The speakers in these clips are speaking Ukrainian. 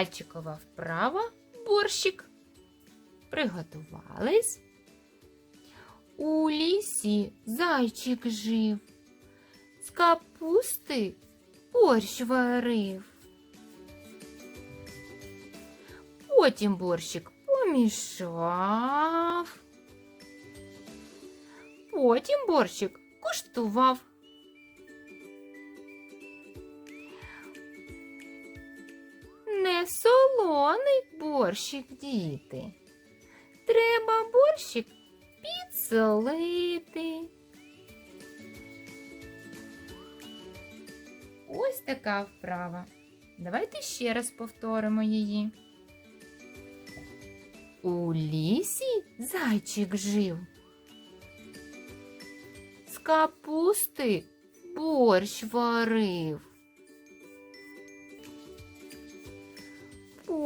Пальчикова вправа, борщик. Приготувались. У лісі зайчик жив, з капусти борщ варив. Потім борщик помішав. Потім борщик куштував. Солоний борщик, діти. Треба борщик підсолити. Ось така вправа. Давайте ще раз повторимо її. У лісі зайчик жив. З капусти борщ варив.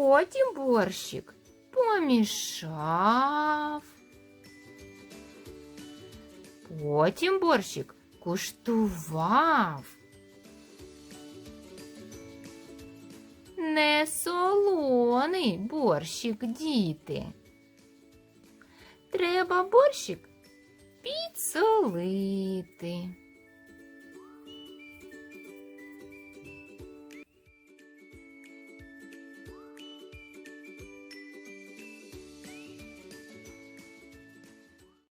Потім борщик помішав. Потім борщик куштував. Не солоний борщик, діти. Треба борщик підсолити.